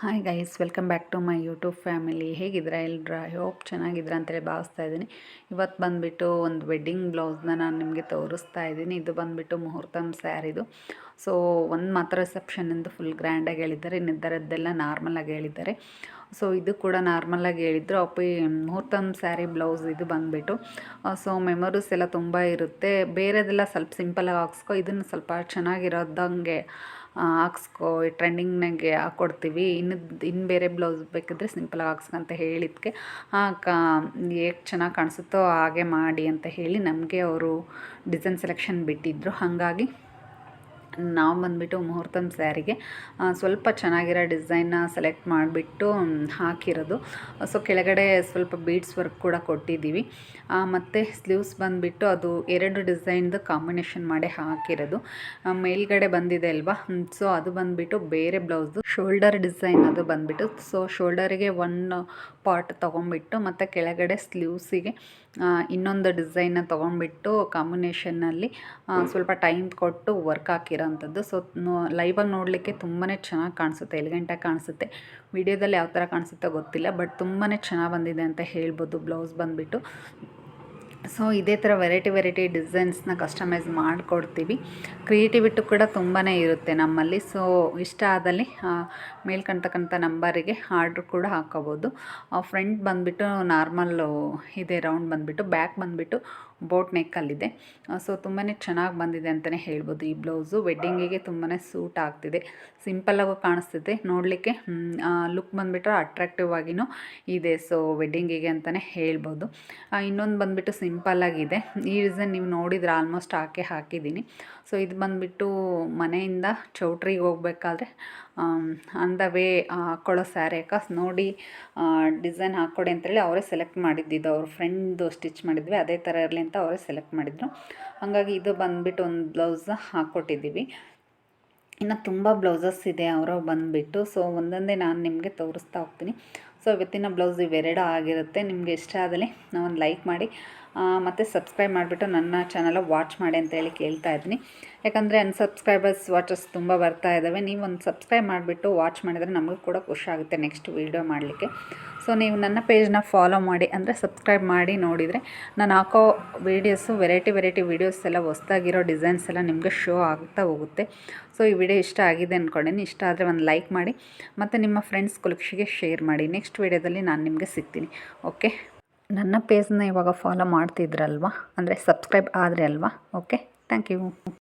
Hi guys welcome back to my YouTube family ಹೇಗಿದ್ದೀರಾ ಎಲ್ರ? I hope ಚೆನ್ನಾಗಿದ್ದೀರಾ ಅಂತೇಳಿ ಭಾವಿಸ್ತಾ ಇದ್ದೀನಿ. ಇವತ್ತು ಬಂದುಬಿಟ್ಟು ಒಂದು ವೆಡ್ಡಿಂಗ್ ಬ್ಲೌಸ್ನ ನಾನು ನಿಮಗೆ ತೋರಿಸ್ತಾ ಇದ್ದೀನಿ. ಇದು ಬಂದುಬಿಟ್ಟು ಮುಹೂರ್ತಮ್ ಸ್ಯಾರಿದು ಸೊ ಒಂದು ಮಾತ್ರ ರಿಸೆಪ್ಷನ್ ಎಂದು ಫುಲ್ ಗ್ರ್ಯಾಂಡಾಗಿ ಹೇಳಿದ್ದಾರೆ. ಇನ್ನಿದ್ದರದ್ದೆಲ್ಲ ನಾರ್ಮಲಾಗಿ ಹೇಳಿದ್ದಾರೆ. ಸೊ ಇದು ಕೂಡ ನಾರ್ಮಲಾಗಿ ಹೇಳಿದ್ರು. ಅಪ್ಪಿ, ಮುಹೂರ್ತಮ್ ಸ್ಯಾರಿ ಬ್ಲೌಸ್ ಇದು ಬಂದುಬಿಟ್ಟು. ಸೊ ಮೆಮೊರೀಸ್ ಎಲ್ಲ ತುಂಬ ಇರುತ್ತೆ. ಬೇರೆದೆಲ್ಲ ಸ್ವಲ್ಪ ಸಿಂಪಲಾಗಿ ಹಾಕ್ಸ್ಕೊ. ಇದನ್ನು ಸ್ವಲ್ಪ ಚೆನ್ನಾಗಿರೋದಂಗೆ ಹಾಕ್ಸ್ಕೊ ಟ್ರೆಂಡಿಂಗ್ನಾಗೆ ಹಾಕ್ಕೊಡ್ತೀವಿ ಇನ್ನು ಇನ್ನು ಬೇರೆ ಬ್ಲೌಸ್ ಬೇಕಿದ್ರೆ ಸಿಂಪಲಾಗಿ ಹಾಕ್ಸ್ಕೊಂತ ಹೇಳಿದ್ದಕ್ಕೆ ಕಾ, ಹೇಗೆ ಚೆನ್ನಾಗಿ ಕಾಣಿಸುತ್ತೋ ಹಾಗೆ ಮಾಡಿ ಅಂತ ಹೇಳಿ ನಮಗೆ ಅವರು ಡಿಸೈನ್ ಸೆಲೆಕ್ಷನ್ ಬಿಟ್ಟಿದ್ದರು ಹಾಗಾಗಿ ನಾವು ಬಂದುಬಿಟ್ಟು ಮುಹೂರ್ತಮ್ ಸ್ಯಾರಿಗೆ ಸ್ವಲ್ಪ ಚೆನ್ನಾಗಿರೋ ಡಿಸೈನ್ನ ಸೆಲೆಕ್ಟ್ ಮಾಡಿಬಿಟ್ಟು ಹಾಕಿರೋದು. ಸೊ, ಕೆಳಗಡೆ ಸ್ವಲ್ಪ ಬೀಡ್ಸ್ ವರ್ಕ್ ಕೂಡ ಕೊಟ್ಟಿದ್ದೀವಿ. ಮತ್ತು ಸ್ಲೀವ್ಸ್ ಬಂದುಬಿಟ್ಟು ಅದು ಎರಡು ಡಿಸೈನ್ದು ಕಾಂಬಿನೇಷನ್ ಮಾಡಿ ಹಾಕಿರೋದು. ಮೇಲ್ಗಡೆ ಬಂದಿದೆ ಅಲ್ವಾ? ಸೊ, ಅದು ಬಂದುಬಿಟ್ಟು ಬೇರೆ ಬ್ಲೌಸು ಶೋಲ್ಡರ್ ಡಿಸೈನ್ ಅದು ಬಂದುಬಿಟ್ಟು, ಸೊ ಶೋಲ್ಡರಿಗೆ ಒನ್ ಪಾರ್ಟ್ ತೊಗೊಂಬಿಟ್ಟು ಮತ್ತು ಕೆಳಗಡೆ ಸ್ಲೀವ್ಸಿಗೆ ಇನ್ನೊಂದು ಡಿಸೈನ್ನ ತೊಗೊಂಡ್ಬಿಟ್ಟು ಕಾಂಬಿನೇಷನ್ನಲ್ಲಿ ಸ್ವಲ್ಪ ಟೈಮ್ ಕೊಟ್ಟು ವರ್ಕ್ ಹಾಕಿರೋಂಥದ್ದು ಸೊ ಲೈವಾಗಿ ನೋಡಲಿಕ್ಕೆ ತುಂಬಾ ಚೆನ್ನಾಗಿ ಕಾಣಿಸುತ್ತೆ ಎಲಿಗೆಂಟಾಗಿ ಕಾಣಿಸುತ್ತೆ. ವಿಡಿಯೋದಲ್ಲಿ ಯಾವ ಥರ ಕಾಣಿಸುತ್ತೋ ಗೊತ್ತಿಲ್ಲ ಬಟ್ ತುಂಬಾ ಚೆನ್ನಾಗಿ ಬಂದಿದೆ ಅಂತ ಹೇಳ್ಬೋದು ಬ್ಲೌಸ್ ಬಂದುಬಿಟ್ಟು. ಸೊ ಇದೇ ಥರ ವೆರೈಟಿ ವೆರೈಟಿ ಡಿಸೈನ್ಸ್ನ ಕಸ್ಟಮೈಸ್ ಮಾಡಿಕೊಡ್ತೀವಿ. ಕ್ರಿಯೇಟಿವಿಟಿ ಕೂಡ ತುಂಬಾ ಇರುತ್ತೆ ನಮ್ಮಲ್ಲಿ. ಸೊ ಇಷ್ಟ ಆದಲ್ಲಿ ಮೇಲ್ಕಂತಕ್ಕಂಥ ನಂಬರಿಗೆ ಆರ್ಡ್ರ್ ಕೂಡ ಹಾಕೋಬೋದು ಫ್ರಂಟ್ ಬಂದುಬಿಟ್ಟು ನಾರ್ಮಲ್ಲು ಇದೆ ರೌಂಡ್ ಬಂದುಬಿಟ್ಟು ಬ್ಯಾಕ್ ಬಂದುಬಿಟ್ಟು ಬೋಟ್ ನೆಕ್ಕಲ್ಲಿದೆ. ಸೊ ತುಂಬಾ ಚೆನ್ನಾಗಿ ಬಂದಿದೆ ಅಂತಲೇ ಹೇಳ್ಬೋದು. ಈ ಬ್ಲೌಸು ವೆಡ್ಡಿಂಗಿಗೆ ತುಂಬಾ ಸೂಟ್ ಆಗ್ತಿದೆ. ಸಿಂಪಲ್ಲಾಗೂ ಕಾಣಿಸ್ತಿದೆ. ನೋಡಲಿಕ್ಕೆ ಲುಕ್ ಬಂದುಬಿಟ್ಟು ಅಟ್ರಾಕ್ಟಿವ್ ಆಗಿನೂ ಇದೆ. ಸೊ ವೆಡ್ಡಿಂಗಿಗೆ ಅಂತಲೇ ಹೇಳ್ಬೋದು. ಇನ್ನೊಂದು ಬಂದುಬಿಟ್ಟು ಸಿಂಪಲ್ಲಾಗಿದೆ ಈ ರೀಸನ್ ನೀವು ನೋಡಿದ್ರೆ ಆಲ್ಮೋಸ್ಟ್ ಹಾಕೇ ಹಾಕಿದ್ದೀನಿ. ಸೊ ಇದು ಬಂದುಬಿಟ್ಟು ಮನೆಯಿಂದ ಚೌಟ್ರಿಗೆ ಹೋಗ್ಬೇಕಾದ್ರೆ ಆನ್ ದ ವೇ ಹಾಕ್ಕೊಳ್ಳೋ ಸ್ಯಾರಿ ಯಾಕೆ? ನೋಡಿ ಡಿಸೈನ್ ಹಾಕ್ಕೊಡಿ ಅಂತೇಳಿ ಅವರೇ ಸೆಲೆಕ್ಟ್ ಮಾಡಿದ್ದಿದ್ದು. ಅವ್ರ ಫ್ರೆಂಡ್ದು ಸ್ಟಿಚ್ ಮಾಡಿದ್ವಿ. ಅದೇ ಥರ ಇರಲಿ ಅಂತ ಅವರೇ ಸೆಲೆಕ್ಟ್ ಮಾಡಿದರು. ಹಾಗಾಗಿ ಇದು ಬಂದುಬಿಟ್ಟು ಒಂದು ಬ್ಲೌಸ್ ಹಾಕ್ಕೊಟ್ಟಿದ್ದೀವಿ ಇನ್ನು ತುಂಬ ಬ್ಲೌಸಸ್ ಇದೆ ಅವರು ಬಂದುಬಿಟ್ಟು ಸೊ ಒಂದೊಂದೇ ನಾನು ನಿಮಗೆ ತೋರಿಸ್ತಾ ಹೋಗ್ತೀನಿ. ಸೊ ಇವತ್ತಿನ ಬ್ಲೌಸ್ ಇವೆರಡು ಆಗಿರುತ್ತೆ, ನಿಮಗೆ ಇಷ್ಟ ಆದಲ್ಲಿ ಒಂದು ಲೈಕ್ ಮಾಡಿ. ಮತ್ತು ಸಬ್ಸ್ಕ್ರೈಬ್ ಮಾಡಿಬಿಟ್ಟು ನನ್ನ ಚಾನಲ್ ವಾಚ್ ಮಾಡಿ ಅಂತ ಹೇಳಿ ಕೇಳ್ತಾ ಇದ್ದೀನಿ. ಯಾಕಂದರೆ ಅನ್ಸಬ್ಸ್ಕ್ರೈಬರ್ಸ್ ವಾಚಸ್ ತುಂಬ ಬರ್ತಾ ಇದ್ದಾವೆ ನೀವು ಒಂದು ಸಬ್ಸ್ಕ್ರೈಬ್ ಮಾಡಿಬಿಟ್ಟು ವಾಚ್ ಮಾಡಿದರೆ ನಮಗೂ ಕೂಡ ಖುಷಿ ಆಗುತ್ತೆ ನೆಕ್ಸ್ಟ್ ವೀಡಿಯೋ ಮಾಡಲಿಕ್ಕೆ. ಸೊ ನೀವು ನನ್ನ ಪೇಜ್ನ ಫಾಲೋ ಮಾಡಿ, ಅಂದರೆ ಸಬ್ಸ್ಕ್ರೈಬ್ ಮಾಡಿ ನೋಡಿದರೆ ನಾನು ಹಾಕೋ ವೀಡಿಯೋಸು ವೆರೈಟಿ ವೆರೈಟಿ ವೀಡಿಯೋಸ್ ಎಲ್ಲ ಹೊಸ್ದಾಗಿರೋ ಡಿಸೈನ್ಸ್ ಎಲ್ಲ ನಿಮಗೆ ಶೋ ಆಗ್ತಾ ಹೋಗುತ್ತೆ. ಸೊ ಈ ವಿಡಿಯೋ ಇಷ್ಟ ಆಗಿದೆ ಅಂದ್ಕೊಂಡೇನೆ ಇಷ್ಟ ಆದರೆ ಒಂದು ಲೈಕ್ ಮಾಡಿ, ಮತ್ತು ನಿಮ್ಮ ಫ್ರೆಂಡ್ಸ್ ಕುಲಕ್ಷಿಗೆ ಶೇರ್ ಮಾಡಿ. ನೆಕ್ಸ್ಟ್ ವೀಡಿಯೋದಲ್ಲಿ ನಾನು ನಿಮಗೆ ಸಿಗ್ತೀನಿ. ಓಕೆ ನನ್ನ ಪೇಜ್ನ ಇವಾಗ ಫಾಲೋ ಮಾಡ್ತಿದ್ರಲ್ವಾ? ಅಂದರೆ ಸಬ್ಸ್ಕ್ರೈಬ್ ಆದರೆ ಅಲ್ವಾ ಓಕೆ ಥ್ಯಾಂಕ್ ಯು